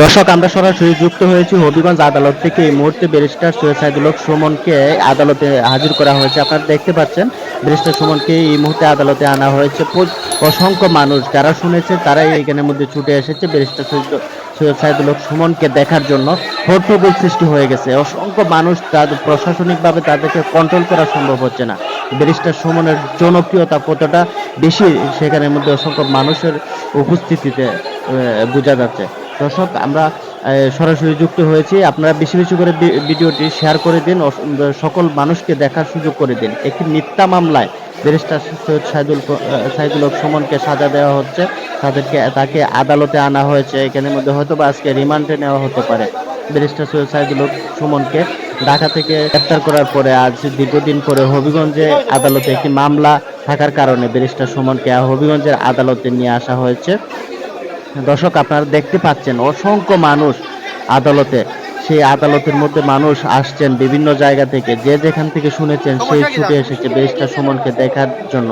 দর্শক, আমরা সরাসরি যুক্ত হয়েছি হবিগঞ্জ আদালত থেকে। এই মুহূর্তে ব্যারিস্টার সৈয়দ সাইদুল হক সুমনকে আদালতে হাজির করা হয়েছে। আপনারা দেখতে পাচ্ছেন, ব্যারিস্টার সুমনকে এই মুহূর্তে আদালতে আনা হয়েছে। অসংখ্য মানুষ যারা শুনেছে, তারাই এইখানের মধ্যে ছুটে এসেছে ব্যারিস্টার সৈয়দ সাইদুল হক সুমনকে দেখার জন্য। হট্টগোল সৃষ্টি হয়ে গেছে। অসংখ্য মানুষ তাদের প্রশাসনিকভাবে তাদেরকে কন্ট্রোল করা সম্ভব হচ্ছে না। ব্যারিস্টার সুমনের জনপ্রিয়তা কতটা বেশি, সেখানের মধ্যে অসংখ্য মানুষের উপস্থিতিতে বোঝা যাচ্ছে। দর্শক, আমরা সরাসরি যুক্ত হয়েছি। আপনারা বেশি বেশি করে ভিডিওটি শেয়ার করে দিন সকল মানুষকে দেখার সুযোগ করে দিন। একটি মিথ্যা মামলায় ব্যারিস্টার সৈয়দ সাইদুল সাইদুল হক সুমনকে সাজা দেওয়া হচ্ছে। তাদেরকে, তাকে আদালতে আনা হয়েছে। এখানের মধ্যে হয়তো বা আজকে রিমান্ডে নেওয়া হতে পারে। ব্যারিস্টার সৈয়দ সাইদুল হক সুমনকে ঢাকা থেকে গ্রেপ্তার করার পরে আজ দীর্ঘদিন পরে হবিগঞ্জে আদালতে একটি মামলা থাকার কারণে ব্যারিস্টার সুমনকে হবিগঞ্জের আদালতে নিয়ে আসা হয়েছে। দর্শক, আপনারা দেখতে পাচ্ছেন, অসংখ্য মানুষ আদালতে, সেই আদালতের মধ্যে মানুষ আসছেন বিভিন্ন জায়গা থেকে। যে যেখান থেকে শুনেছেন, সেই ছুটে এসেছে ব্যারিস্টার সুমনকে দেখার জন্য।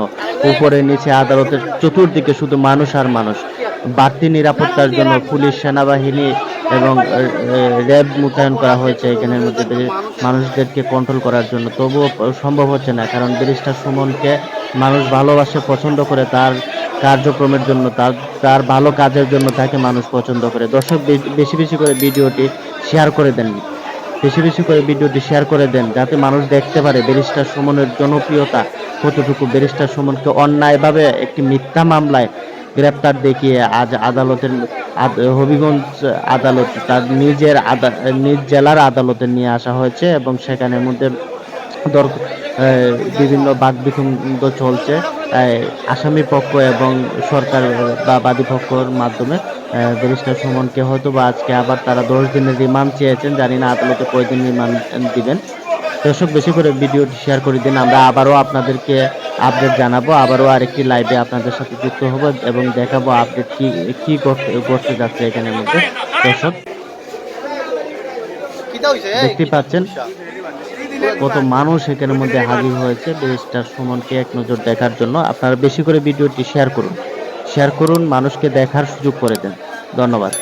উপরে নিচে আদালতের চতুর্দিকে শুধু মানুষ আর মানুষ। বাড়তি নিরাপত্তার জন্য পুলিশ, সেনাবাহিনী এবং র্যাব মোতায়েন করা হয়েছে এখানের মধ্যে। মানুষদেরকে কন্ট্রোল করার জন্য। তবুও সম্ভব হচ্ছে না, কারণ ব্যারিস্টার সুমনকে মানুষ ভালোবাসে, পছন্দ করে, তার কার্যক্রমের জন্য তার তার ভালো কাজের জন্য তাকে মানুষ পছন্দ করে। দর্শক বেশি বেশি করে ভিডিওটি শেয়ার করে দেন। বেশি বেশি করে ভিডিওটি শেয়ার করে দেন যাতে মানুষ দেখতে পারে ব্যারিস্টার সুমনের জনপ্রিয়তা কতটুকু। ব্যারিস্টার সুমনকে অন্যায়ভাবে একটি মিথ্যা মামলায় গ্রেপ্তার দেখিয়ে আজ আদালতের হবিগঞ্জ আদালত তার নিজের নিজ জেলার আদালতে নিয়ে আসা হয়েছে এবং সেখানের মধ্যে বিভিন্ন বাকবিতন্ড চলছে। আহ, আসামি পক্ষ এবং সরকার বা বাদী পক্ষর মাধ্যমে ব্যারিস্টার সুমনকে হয়তো বা আজকে আবার তারা দশ দিনের রিমান্ড চেয়েছেন, জানি না আদালতে কয়দিন রিমান্ড দিবেন। দর্শক, বেশি করে ভিডিওটি শেয়ার করে দিন, আমরা আবারও আপনাদেরকে আপডেট জানাব, আবারও আরেকটি লাইভে আপনাদের সাথে যুক্ত হব এবং দেখাবো আপডেট কি কি করতে যাচ্ছে এখানের মধ্যে। দর্শক দেখতে পাচ্ছেন? কত মানুষ এখানের মধ্যে হাজির হয়েছে ব্যারিস্টার সুমনকে এক নজর দেখার জন্য। আপনারা বেশি করে ভিডিওটি শেয়ার করুন। শেয়ার করুন মানুষকে দেখার সুযোগ করে দেন। ধন্যবাদ।